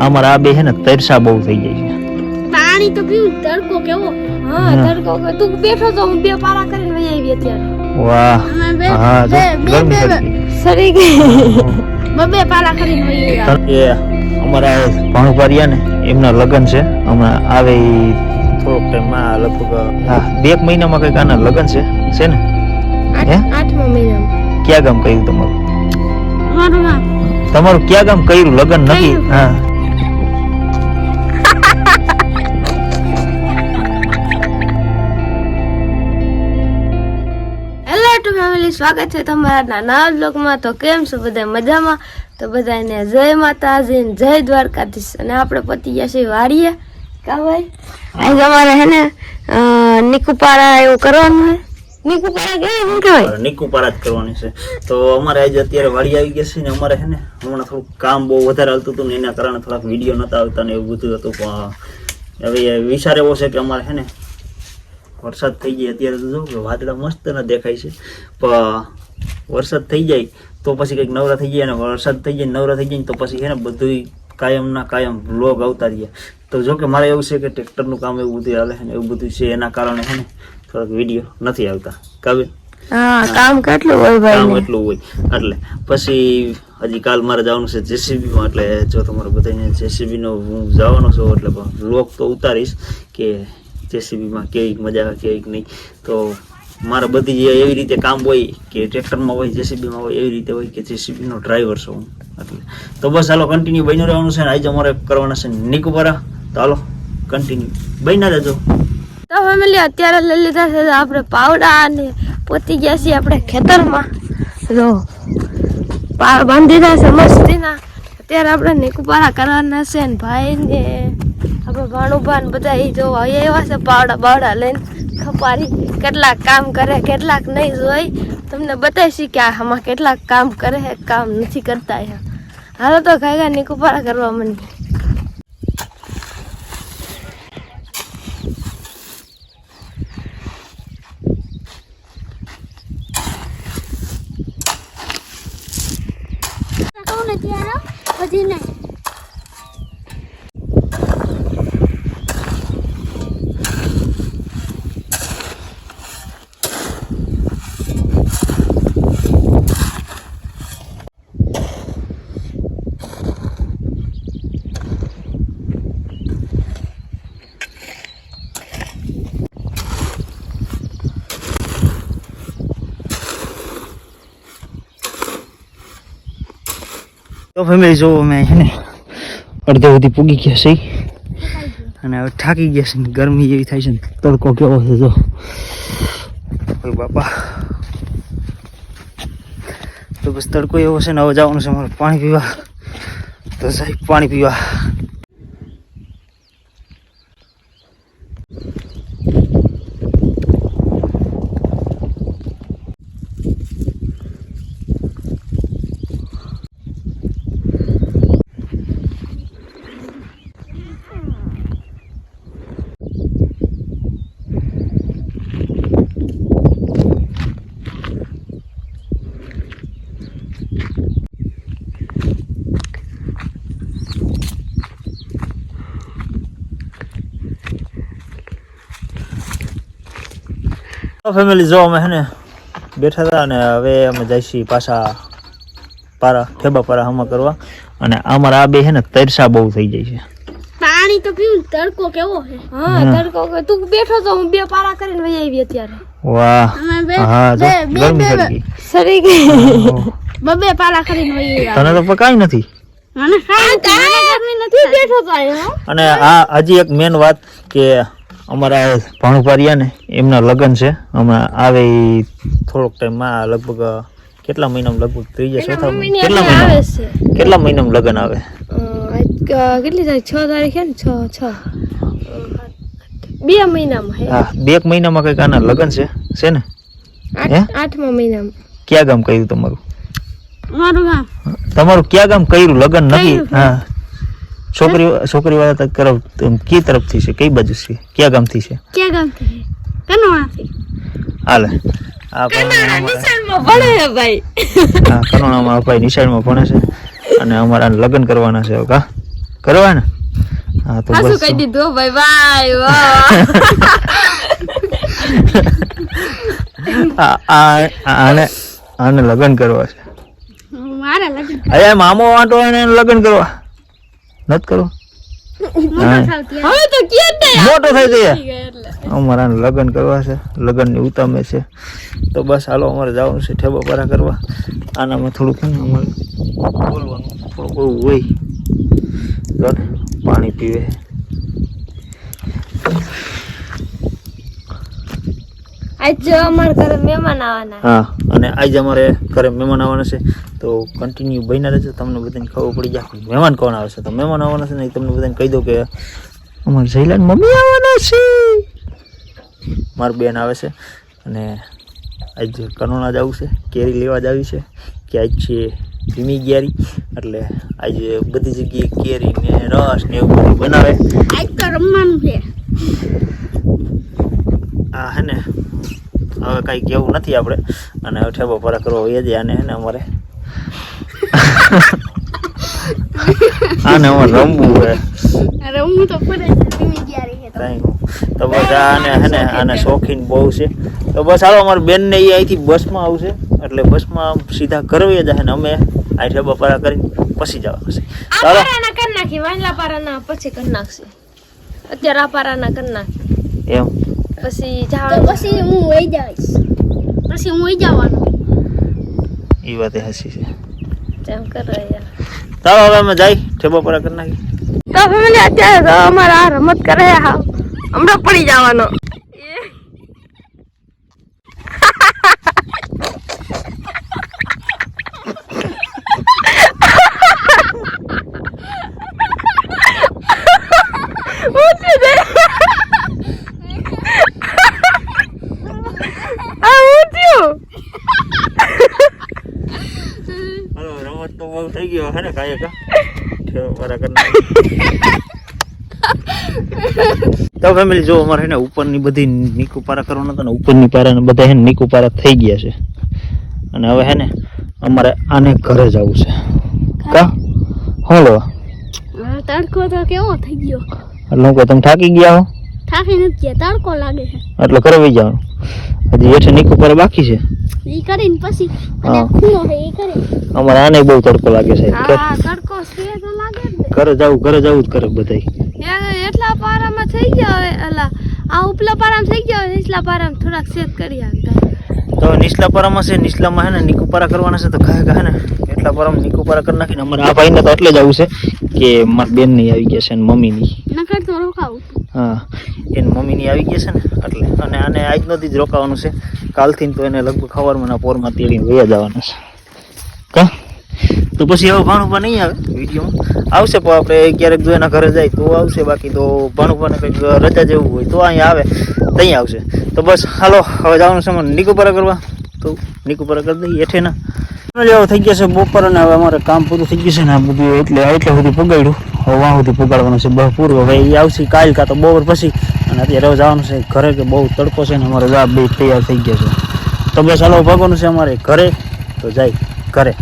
અમારા આ બે છે ને તરસા બહુ થઈ જાય છે. પાણી તો પીવું તડકો કેવો? હા હા. તડકો તું બેઠો તો હું બે પારા કરીને વહી આવી અત્યારે. વાહ. હા બે- બે- સરી ગઈ બબે પારા કરીને વહી આવી અમારા ભણુભારિયા ને એમના લગ્ન છે. હમણાં આવે થોડોક ટાઈમમાં લગભગ હા બે એક મહિનામાં કંઈક આના લગ્ન છે. છે ને? હે? આઠ આઠમા મહિનામાં. ક્યાં ગામ કહ્યું તમારું? તમારું ક્યાં ગામ કર્યું? લગ્ન નથી? હા. ફેમિલી સ્વાગત છે તમારા નાના બ્લોગમાં તો કેમ છો બધા મજામાં? તો બધાને જય માતાજી જય દ્વારકાધીશ. અને આપણે પતી ગયા છે વાડીએ. કા ભાઈ? આજે અમારે હે ને નિકુપારા એવું કરવાનું હે નિકુપારા કહેવાય નિકુપારા જ કરવાની છે. તો અમારે આજે અત્યારે વાડી આવી ગયા છે ને અમારે છે ને હમણાં થોડુંક કામ બહુ વધારે હાલતું હતું ને એના કારણે થોડાક વીડિયો નતા આવતા ને એવું બધું હતું. પણ હવે વિચાર એવો છે કે અમારે હે ને વરસાદ થઈ જાય અત્યારે તો જો કે વાદળા મસ્ત ના દેખાય છે. પણ વરસાદ થઈ જાય તો પછી કંઈક નવરા થઈ જાય અને વરસાદ થઈ જાય નવરા થઈ જાય તો પછી છે ને બધું કાયમના કાયમ વ્લોગ આવતા રહ્યા. તો જો કે મારે એવું છે કે ટ્રેક્ટરનું કામ એવું બધું હાલે ને એવું બધું છે એના કારણે છે ને થોડાક વીડિયો નથી આવતા. કાવ્ય કામ કેટલું હોય કામ એટલું હોય. એટલે પછી હજી કાલ મારે જવાનું છે જેસીબી માં એટલે જો તમારે બધાને જેસીબી નો હું જવાનો છું એટલે વ્લોગ તો ઉતારીશ કે JCB માં કેવી મજા આવે કેવી નહીં. તો મારે બધી જે એવી રીતે કામ હોય કે ટ્રેક્ટરમાં હોય જેસીબીમાં હોય, એવી રીતે હોય કે જેસીબીનો ડ્રાઈવર છું હું. એટલે તો બસ હાલો કન્ટિન્યુ બન્યું રહેવાનું છે આજે અમારે કરવાના છે નિકોબારા તો હાલો કન્ટિન્યુ બન્યા રહેજો. તો ફેમિલી અત્યારે લઈ લીધા છે આપણે પાવડા અને પોતી ગયા છીએ આપણે ખેતરમાં. જો બાંધીના મસ્તીના. અત્યારે આપણે નિકુપારા કરવાના છે ને ભાઈ ને આપણે ભાણુભા બધા એ જોવા એવા છે પાવડા બાવડા લઈને ખપારી. કેટલાક કામ કરે, કેટલાક નહીં જોઈ તમને બતાવીશી કે આમાં કેટલાક કામ કરે છે, કામ નથી કરતા એ હાલો તો ઘાયગા ની કુપારા કરવા માંડી પછી નહીં. તો ફેમિલી જો અમે છે ને અડધે સુધી પૂગી ગયા છે. અને હવે થાકી ગયા છે ગરમી એવી થાય છે ને તડકો કેવો છે જો. બાપા. તો બસ તડકો એવો છે ને હવે જવાનું છે મારે પાણી પીવા. તો સાહેબ, પાણી પીવા. ફેમિલી જો અમે હે ને બેઠા હતા અને હવે અમે જઈશી પાછા પારા ઠેબા પારા હમા કરવા. અને અમારા આ બે હે ને તરસા બહુ થઈ જાય છે. પાણી તો પીવું તડકો કેવો છે? હા હા. તડકો તું બેઠો તો હું બે પારા કરીને વહી આવી અત્યારે. વાહ. હા જો બે- બે- ગરમી બે- ગઈ. સરી ગઈ. બબે પારા કરીને વહી આવી તને તો પકાઈ નથી. મને ગરમી નથી બેઠો તો અને આ હજી એક મેન વાત કે અમારા ભણુભારિયા ને એમના લગ્ન છે. હમણાં આવે થોડોક ટાઈમમાં લગભગ કેટલા મહિનામાં લગભગ ત્રીજા ચોથા કેટલા મહિના કેટલા મહિનામાં લગ્ન આવે? કેટલી તારીખ? છ તારીખ છે ને? છ છ. બે મહિનામાં હા. બે એક મહિનામાં કંઈક આના લગ્ન છે. છે ને? હે? આઠ આઠમા મહિનામાં. ક્યાં ગામ કહ્યું તમારું? મારું ગામ. તમારું ક્યાં ગામ કર્યું? લગ્ન નથી? હા. છોકરી છોકરી વાળા તરફ કી તરફથી છે? કઈ બાજુ છે? ક્યાં ગામથી છે? ક્યાં ગામથી કનોણાથી. હાલે. આ નિશાળમાં ભણે છે ભાઈ. હા કનોણામાં ભાઈ નિશાળમાં ભણે છે અને અમારા લગ્ન કરવાના છે કા? કરવા ને હા તો બસ. કહી દીધું ભાઈ ભાઈ વાહ. આને આને લગ્ન કરવા છે. મારા લગ્ન અરે મામો વાંટો એને લગ્ન કરવા. નત કરવા હા. હવે તો ક્યાં ને મોટો થઈ જાય અમારા લગ્ન કરવા છે. લગ્નની ઉતામે છે. તો બસ હાલો અમારે જવાનું છે ઠેબા પરા કરવા. આનામાં થોડુંક અમારે બોલવાનું. થોડુંક એવું હોય. પાણી પીવે. આજ અમારા ઘરે મહેમાન આવવાના. હા અને આજે અમારે ઘરે મહેમાન આવવાના છે. તો કન્ટિન્યુ બન્યા રહેજો તમને બધાને ખબર પડી જાય મહેમાન કોણ આવે છે. તો મહેમાન આવવાના છે ને તમને બધાને કહી દઉં કે અમારે જયલાન મમ્મી આવવાના છે. મારી બેન આવે છે અને આજ જ જવું છે કેરી લેવા જ આવી છે કે આજ છે ધીમી ગેરી એટલે આજે બધી જગ્યાએ કેરી ને રસ ને એવું બધું બનાવે. આજ તો રમવાનું છે. આ હે ને હવે કંઈ કેવું નથી આપણે. અને હવે ઠેબો પરા કરવા જ આને ને અમારે. આને અમારે રમવું હે રમવું તો તો? બસ આને હે ને આને શોખીન બહુ છે. તો બસ હાલો અમારી બેનને એ અહીંથી બસમાં આવશે. એટલે બસમાં સીધા કરવી જાય ને અમે. આ ઠેબા પારા કરીને પછી જવા છે. ચાલો કરી નાખી વાંદલા પારાના પછી કરી નાખશે. અત્યારે આ પારાના કરી નાખી એમ. પછી જવાનું. પછી હું વહી જઈશ. પછી હું વહી જવાનું. એ વાત હસી છે. તેમ કરે યાર. ચાલો હવે અમે જઈ ઠેબો પરા કરી નાખી તો ફેમિલી અત્યારે તો અમારા આ રમત કરે હા. હમણાં પડી જવાનો હાલો રમત તો ગયો હે ને કાંઈ કા? ઠેબો પરા તો ફેમિલી જો અમારે ને ઉપરની બધી નીકુ પારા કરવાના હતા ને ઉપરની પારા ને બધા હે ને નીકુ પારા થઈ ગયા છે. અને હવે હે ને અમારે આને ઘરે જવું છે. કા? હોલો. તડકો તો કેવો થઈ ગયો? એટલે હું તમે થાકી ગયા હો? થાકી નથી ગયા તડકો લાગે છે. એટલે ઘરે વહી જવાનું. હજી હેઠે નીકુ પારા બાકી છે. એ કરીને પછી. ખૂણો છે કરે. અમારે આને બહુ તડકો લાગે છે હા તડકો છે તો લાગે જ ઘરે જવું ઘરે જવું જ કરે બધાય. યાર, એટલા પારામાં થઈ ગયા હવે અલા. આ ઉપલા પારામાં થઈ ગયા હવે નીચલા પારામાં થોડાક સેટ કરી તો નીચલા પારામાં છે નીચલામાં હે ને નીકુપારા કરવાના છે તો ઘા ઘા ને એટલા પરમ નિકુપારા કરી નાખીને અમારે આ ભાઈને તો એટલે જ આવું છે કે મારી બેન નહીં આવી ગયા છે મમ્મી મમ્મીની. નકર તો રોકાવું. હા. એની મમ્મીની આવી ગયા છે ને, એટલે અને આને આજ નથી જ રોકાવાનું છે. કાલથી તો એને લગભગ ખબરમાં પોરમાં તેડીને વયા જવાનું છે. કા? તો પછી હવે ભાણુભા નહીં આવે વિડીયોમાં? આવશે પણ આપણે ક્યારેક જો એના ઘરે જાય તો આવશે, બાકી તો ભાણુભાને કંઈક રજા જેવું હોય તો અહીંયા આવે ત્યાં આવશે. તો બસ, હાલો, હવે જવાનું છે મને નિકોપરા કરવા. તો નિકોપરા કરી દઈએ એઠે ના થઈ ગયા છે બપોર અને હવે અમારે કામ પૂરું થઈ ગયું છે ને આ બધું એટલે એટલે સુધી પગાડ્યું. હવે વાં સુધી પગાડવાનું છે બહુ પૂરું. હવે એ આવશે કાલ કાં તો બપોર પછી અને અત્યારે જવાનું છે ઘરે કે બહુ તડકો છે ને અમારે જવાબ બે તૈયાર થઈ ગયા છે. તો બસ હાલો, ભાગવાનું છે અમારે ઘરે. તો જાય ઘરે.